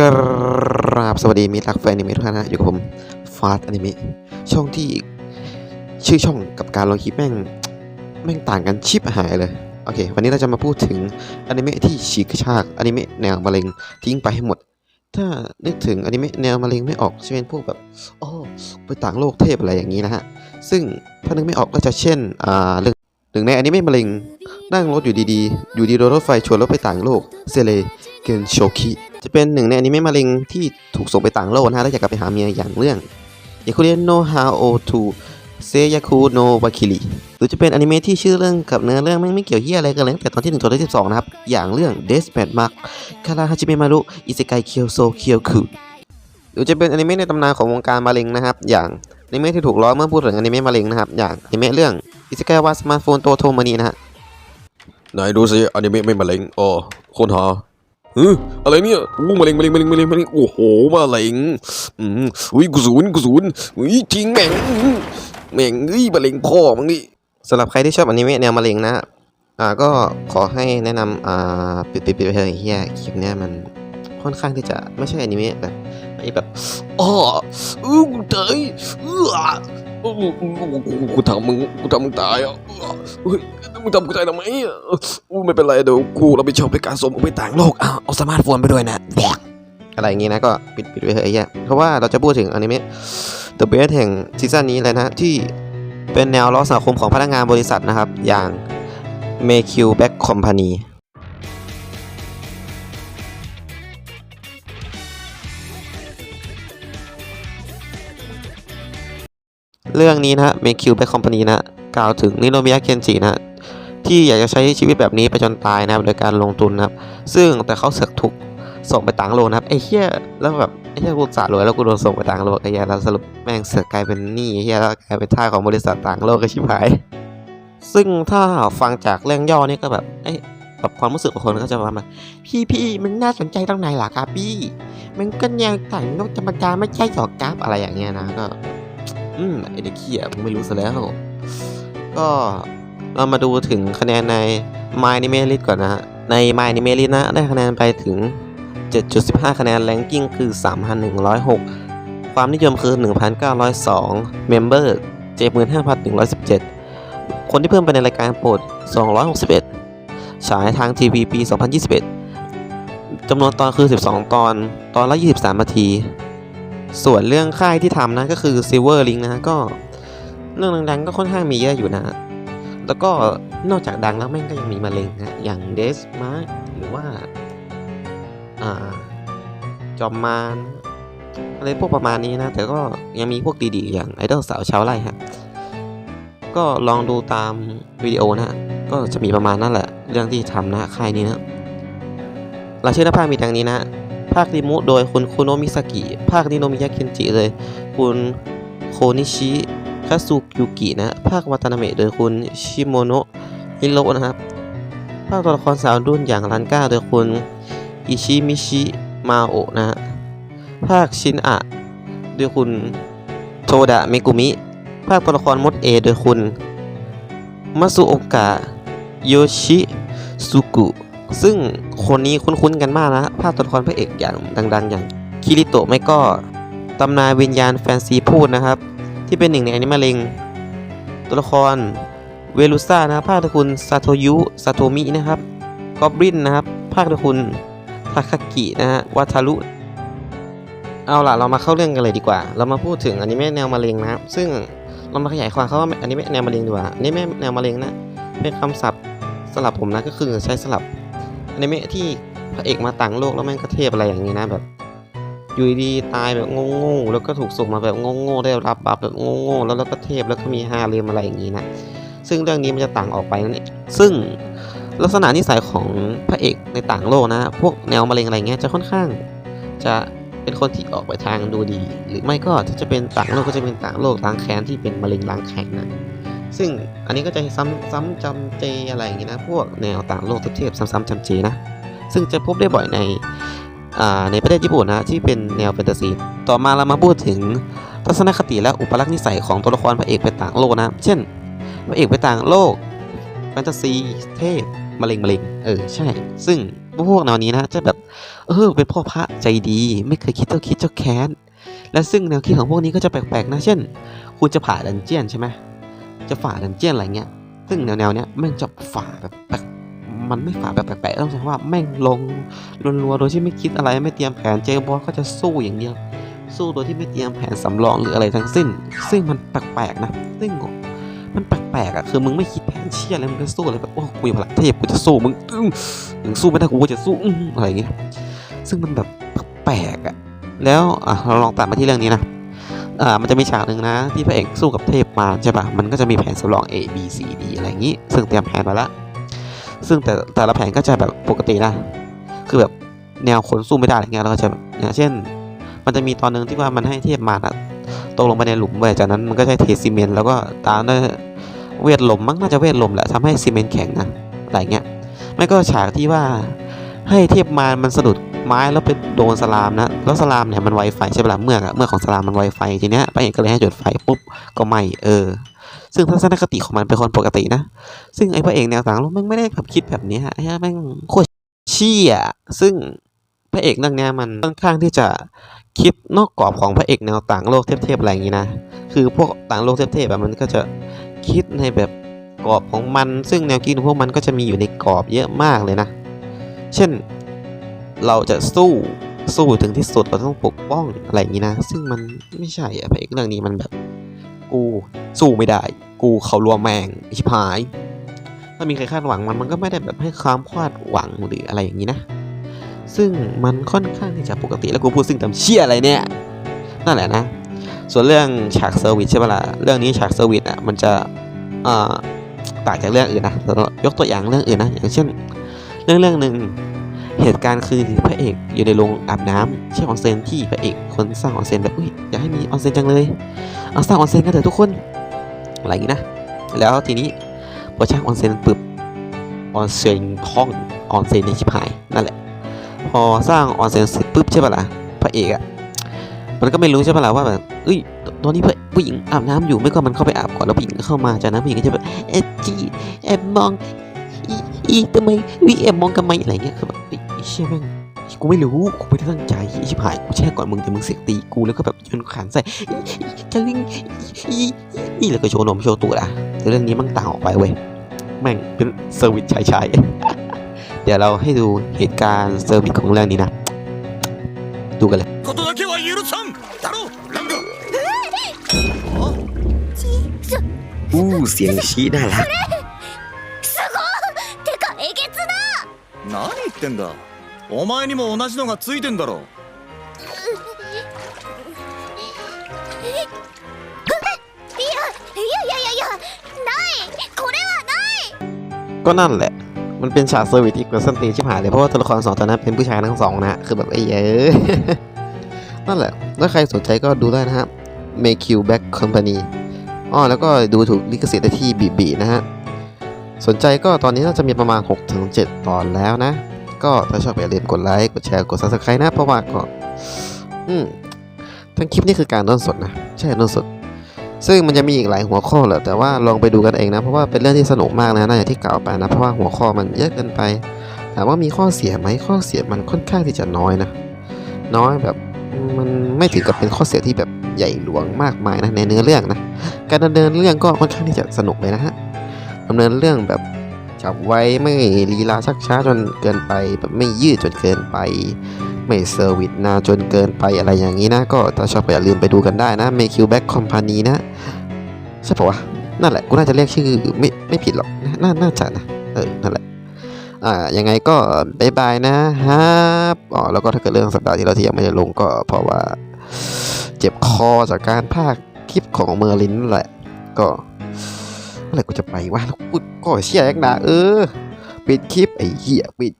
กราบสวัสดีมิตรรักแฟนอนิเมะทุกท่านนะอยู่กับผมฟาสอนิเมะช่องที่ชื่อช่องกับการลงคลิปแม่งแม่งต่างกันชิบหายเลยโอเค วันนี้เราจะมาพูดถึงอนิเมะที่ฉีกกระชากอนิเมะแนวมะเร็งทิ้งไปให้หมด ถ้านึกถึงอนิเมะแนวมะเร็งไม่ออกจะเป็นพวกแบบโอ้ไปต่างโลกเทพอะไรอย่างนี้นะฮะซึ่งถ้านึกไม่ออกก็จะเช่นอ่าเรื่อง หนึ่งในอนิเมะมะเร็ง นั่งรถอยู่ดีๆ อยู่ดีโดนรถไฟชนแล้วไปต่างโลก เซเลเกนโชคิจะเป็นหนึ่งในอนิเมะมะเร็งที่ถูกส่งไปต่างโลกนะฮะแล้วอยากกลับไปหาเมียอย่างเรื่องยาคุเรนโนฮาโอทูเซยาคุโนวาคิริหรือจะเป็นอนิเมะที่ชื่อเรื่องกับเนื้อเรื่องไม่ไม่เกี่ยวเหี้ยอะไรกันเลยตั้งแต่ตอนที่1ตอนที่12 นะครับ อย่างเรื่อง Death m a t Mark คาราฮาจิเมะมารุอิเซไกเคียวโซเคียวคุหรือจะเป็นอนิเมะในตำนานของวงการมะเร็งนะครับ อย่างอนิเมะที่ถูกล้อเมื่อพูดถึงอนิเมะมะเร็งนะครับ อย่างอนิเมะเรื่อง อิเซไกวาสมาร์ทโฟนโตโทมานีนะฮะไหนดูสิอนิเมะไม่มะเร็งอ๋อคนหาเฮ้ยอะไรเนี่ยอู้มะเร็งมะเร็งมะเร็งมะเร็งมะเร็งโอ้โหมะเร็งอืมอุ้ยกุศูนย์กุศูนย์อุ้ยจริงแม่งอื้อแม่งเอ้ยมะเร็งพ่อมึงนี่สำหรับใครที่ชอบอนิเมะแนวมะเร็งนะอ่าก็ขอให้แนะนำอ่าปิดปิดปิดไปเถอะไอ้เฮียคลิปเนี้ยมันค่อนข้างที่จะไม่ใช่อนิเมะแบบไอ้แบบอ๋ออื้อกูตายเอื้ออู้ กูทำมึงกูทำมึงตายอะเฮ้ยมึงทำกูตายทำไมอะกูไม่เป็นไรเดี๋ยวกูรับผิดชอบในการสมไปต่างโลกอะเอาสมาร์ทโฟนไปด้วยนะอะไรอย่างงี้นะก็ปิดปิดไปเถอะไอ้เฮียเพราะว่าเราจะพูดถึงอนิเมะ The Best แห่งซีซั่นนี้เลยนะที่เป็นแนวล้อสังคมของพนักงานบริษัทนะครับ อย่าง m a y q Back Company เรื่องนี้นะฮะ Make Q Back Company นะกล่าวถึงนิโนมิยะเคนจินะที่อยากจะใช้ชีวิตแบบนี้ไปจนตายนะครับโดยการลงทุนนะครับ ซึ่งแต่เขาเสือกถูกส่งไปต่างโลกนะครับไอ้เหี้ยแล้วแบบไอ้เหี้ยกูสารวยแล้วกูโดนส่งไปต่างโลกไอ้เหี้ยแล้วสรุปแม่งเสือกกลายเป็นหนี้ไอ้เหี้ยแล้วกลายเป็นท่าของบริษัทต่างโลกก็ชิบหาย ซึ่งถ้าฟังจากเรื่องย่อนี่ก็แบบเอ้ยแบบความรู้สึกของคนก็จะประมาณพี่พี่มันน่าสนใจตรงไหนล่ะครับพี่ มันก็แนวต่างโลกธรรมดาไม่ใช่หรอกครับอะไรอย่างเงี้ยนะก็ อืมไอเด็กเขี้ยผมไม่รู้ซะแล้ว ก็เรามาดูถึงคะแนนใน My n i m e List ก่อนนะฮะ ใน My n i m e List นะ ได้คะแนนไปถึง 7.15 คะแนน Ranking คือ 3,106 ความนิยมคือ 1,902 Member 75,117 คนที่เพิ่มไปในรายการโปรด 261 ฉายทางทีวีปี 2021จำนวนตอนคือ 12 ตอน ตอนละ 23 นาที ส่วนเรื่องค่ายที่ทำนะก็คือ Silver Link นะก็เรื่องดังๆก็ค่อนข้างมีเยอะอยู่นะ แล้วก็นอกจากดังแล้วแม่งก็ยังมีมะเร็งนะอย่างเดสมาหรือว่าอ่าจอมมานอะไรพวกประมาณนี้นะ แต่ก็ยังมีพวกดีๆ อย่างไอดอลสาวชาวไร่ฮะก็ลองดูตามวิดีโอนะ ก็จะมีประมาณนั่นแหละ เรื่องที่ทำนะค่ายนี้นะรายชื่อนักพากมีดังนี้นะ ภาคริมุโดยคุณคุโนมิซากิ ภาคนิโนมิยะเคนจิเลย คุณโคนิชิคาซุยุกินะ ภาควาตานาเมะโดยคุณชิโมโนะฮิโรนะครับ ภาคตัวละครสาวรุ่นอย่างรันก้าโดยคุณอิชิมิชิมาโอะนะ ภาคชินอะโดยคุณโทดะเมกุมิ ภาคตัวละครมดเอโดยคุณมัสุโอกะโยชิสุกุ ซึ่งคนนี้คุ้นๆกันมากนะภาคตัวละครพระเอกอย่างดัง ๆ อย่างคิริโตะไม่ก็ตำนานวิญญาณแฟนซีพูดนะครับ ที่เป็นหนึ่งในอนิเมะเลงตัวละครเวลูซ่านะครับภาคโดยคุณซาโทยุซาโตมินะครับกอบลินนะครับภาคโดยคุณทาคากินะฮะวัทารุเอาล่ะเรามาเข้าเรื่องกันเลยดีกว่า เรามาพูดถึงอนิเมะแนวมะเร็งนะครับ ซึ่งเรามาขยายความเขาว่าอนิเมะแนวมะเร็งดีกว่าอนิเมะแนวมะเร็งนะเป็นคำศัพท์สำหรับผมนะก็คือใช้สลับ อนิเมะที่พระเอกมาต่างโลกแล้วแม่งก็เทพอะไรอย่างนี้นะแบบอยู่ดีตายแบบโง่ๆแล้วก็ถูกส่งมาแบบโง่ๆได้รับบัฟแบบโง่ๆแล้วแล้วก็เทพแล้วก็มีฮาเรมอะไรอย่างนี้นะซึ่งเรื่องนี้มันจะต่างออกไปนั่นเองซึ่งลักษณะนิสัยของพระเอกในต่างโลกนะ พวกแนวมะเร็งอะไรเงี้ยจะค่อนข้าง จะเป็นคนที่ออกไปทางดูดี หรือไม่ก็ถ้าจะเป็นต่างโลกก็จะเป็นต่างโลกล้างแค้นที่เป็นมะเร็งล้างแค้นนะ ซึ่งอันนี้ก็จะซ้ำซ้ำจำเจอะไรอย่างงี้นะ พวกแนวต่างโลกเทพๆซ้ำๆจำเจนะ ซึ่งจะพบได้บ่อยในอ่าในประเทศญี่ปุ่นนะที่เป็นแนวแฟนตาซี ต่อมาเรามาพูดถึงทัศนคติและอุปลักษณ์นิสัยของตัวละครพระเอกไปต่างโลกนะ เช่น พระเอกไปต่างโลกแฟนตาซีเทพมะเร็งมะเร็งเออใช่ ซึ่งพวกแนวนี้นะจะแบบเออเป็นพ่อพระใจดี ไม่เคยคิดเจ้าคิดเจ้าแค้นและซึ่งแนวคิดของพวกนี้ก็จะแปลกๆนะเช่น คุณจะผ่าดันเจียนใช่ไหม จะฝ่าดันเจียนอะไรเงี้ย ซึ่งแนวๆเนี้ยแม่งจะฝ่าแบบแปลกมันไม่ฝ่าแบบแปลกๆต้องใช้ว่าแม่งลงรัวๆโดยที่ไม่คิดอะไรไม่เตรียมแผนเจบอสก็จะสู้อย่างเดียว สู้โดยที่ไม่เตรียมแผนสำรองหรืออะไรทั้งสิ้น ซึ่งมันแปลกๆนะซึ่งมันแปลกๆอะคือมึงไม่คิดแผนเชี่ยอะไรมึงก็สู้เลยแบบโอ้กูอยู่พลังเทพกูจะสู้มึงตึ้งถึงสู้ไม่ได้กูก็จะสู้อื้ออะไรอย่างเงี้ยซึ่งมันแบบแปลกๆอะแล้วอะเราลองตัดมาที่เรื่องนี้นะ อ่ามันจะมีฉากหนึ่งนะ ที่พระเอกสู้กับเทพมารใช่ปะมันก็จะมีแผนสำรอง A B C D อะไรอย่างงี้ ซึ่งเตรียมแผนมาล้วซึ่งแต่แต่ละแผนก็จะแบบปกตินะคือแบบแนวคนสู้ไม่ได้อะไรเงี้ยเราก็จะแบบอย่างเช่น มันจะมีตอนหนึ่งที่ว่ามันให้เทพมารอะตกลงไปในหลุมเว้ยจากนั้นมันก็ใช้เทซีเมนต์แล้วก็ตามด้วยเวทลมมั้งน่าจะเวทลมแหละทำให้ซีเมนต์แข็งนะอะไรเงี้ยไม่ก็ฉากที่ว่าให้เทพมารมันสะดุด ไม้แล้วไปโดนสลามนะ แล้วสลามเนี่ยมันไวไฟใช่ปะล่ะเมื่อกอะเมื่อกของสลามมันไวไฟทีเนี้ยพระเอกก็เลยให้จุดไฟปุ๊บก็ไหมเออ ซึ่งทัศนคติของมันเป็นคนปกตินะ ซึ่งไอ้พระเอกแนวต่างโลกแม่งไม่ได้แบบคิดแบบนี้ไอ้แม่งโคตรเชี่ยซึ่งพระเอกเรื่องเนี้ยมันค่อนข้างที่จะคิดนอกกรอบของพระเอกแนวต่างโลกเทพๆอะไรอย่างงี้นะ คือพวกต่างโลกเทพๆแบบมันก็จะคิดในแบบกรอบของมัน ซึ่งแนวคิดของพวกมันก็จะมีอยู่ในกรอบเยอะมากเลยนะ เช่น เราจะสู้สู้ถึงที่สุดเราต้องปกป้องอะไรอย่างนี้นะ ซึ่งมันไม่ใช่อะพระเอกเรื่องนี้มันแบบ กูสู้ไม่ได้ กูเขารวมแมงชิบหาย ถ้ามีใครคาดหวังมันมันก็ไม่ได้แบบให้ความคาดหวังหรืออะไรอย่างนี้นะ ซึ่งมันค่อนข้างที่จะปกติแล้วกูพูดซึ่งทำเชี่ยอะไรเนี่ยนั่นแหละนะ ส่วนเรื่องฉากเซอร์วิสใช่ปะล่ะเรื่องนี้ฉากเซอร์วิสอะมันจะอ่อต่างจากเรื่องอื่นนะยกตัวอย่างเรื่องอื่นนะ อย่างเช่น เรื่องเรื่องหนึ่ง เหตุการณ์คือพระเอกอยู่ในโรงอาบน้ำใช่ออนเซนที่พระเอกคนสร้างออนเซนแบบอุ้ยอยากให้มีออนเซนจังเลยเอาสร้างออนเซนกันเถอะทุกคนอะไรอย่างนี้นะ แล้วทีนี้พอช่างออนเซนปึ๊บออนเซนห้องออนเซนในชิบหายนั่นแหละ พอสร้างออนเซนเสร็จปุ๊บใช่ปะล่ะพระเอกอะมันก็ไม่รู้ใช่ปะล่ะว่าแบบเอ้ยตอนนี้ผู้หญิงอาบน้ำอยู่ไม่ก็มันเข้าไปอาบก่อนแล้วผู้หญิงก็เข้ามาจากนั้นผู้หญิงก็จะแบบเอ็ดจีแอบมองอีอีทำไมวิแอบมองกันไหมอะไรเงี้ยคือแบบ เฮ้ยไอ้เชี่ยแม่งกูไม่รู้กูไม่ได้ตั้งใจไอ้ชิบหายกูแช่ก่อนมึงแต่มึงเสียงตีกูแล้วก็แบบโยนขันใส่อีอีจะลิงอีอีอีแล้วก็โชว์นมโชว์ตัวอ่ะแต่เรื่องนี้มันต่างออกไปเว้ยแม่งเป็นเซอร์วิสชายๆ เดี๋ยวเราให้ดูเหตุการณ์เซอร์วิสของเรื่องนี้นะ ดูกันเลย ことだけは許さんだろランガ อู้เสียงชี้น่ารัก すごいてかえげつな何言ってんだ お前にも同じのがついてんだろいやいやいやいやいやないこれはない ก็นั่นแหละ มันเป็นฉากเซอร์วิสที่กวนส้นตีนชิบหายเลย เพราะว่าตัวละครสองตัวนั้นเป็นผู้ชายทั้งสองนะ คือแบบไอ้เอ้ย นั่นแหละ ถ้าใครสนใจก็ดูได้นะฮะ Make You Back Company อ๋อแล้วก็ดูถูกลิขสิทธิ์ได้ที่บีบีนะฮะ สนใจก็ตอนนี้น่าจะมีประมาณ 6-7 ตอนแล้วนะ ก็ถ้าชอบอย่าลืมกดไลค์ กดแชร์ กด Subscribe นะ เพราะว่าก็ อืม ทั้งคลิปนี่คือการด้นสดนะ ใช่ด้นสด ซึ่งมันจะมีอีกหลายหัวข้อแหละแต่ว่าลองไปดูกันเองนะ เพราะว่าเป็นเรื่องที่สนุกมากนะน่าอย่างที่กล่าวไปนะ เพราะว่าหัวข้อมันเยอะเกินไป ถามว่ามีข้อเสียไหมข้อเสียมันค่อนข้างที่จะน้อยนะ น้อยแบบมันไม่ถึงกับเป็นข้อเสียที่แบบใหญ่หลวงมากมายนะในเนื้อเรื่องนะ การดำเนินเรื่องก็ค่อนข้างที่จะสนุกเลยนะฮะดำเนินเรื่องแบบ จับไว้ไม่ลีลาชักช้าจนเกินไป ไม่ยืดจนเกินไป ไม่เซอร์วิสนานจนเกินไปอะไรอย่างนี้นะ ก็ถ้าชอบก็อย่าลืมไปดูกันได้นะ Make You Back Company นะ ใช่ปะวะ นั่นแหละ กูน่าจะเรียกชื่อไม่ไม่ผิดหรอกนน่าน่าจะนะ เออ นั่นแหละอ่ายังไงก็บายบายนะครับอ๋อแล้วก็ถ้าเกิดเรื่องสัปดาห์ที่เราที่ยังไม่ได้ลงก็เพราะว่า เจ็บคอจากการพากย์คลิปของเมอร์ลินนั่นแหละ ก็ เมื่อไหร่กูจะไปวะแล้วกูก่อเชี่ยแอกนะเออปิดคลิปไอ้เหี้ยปิด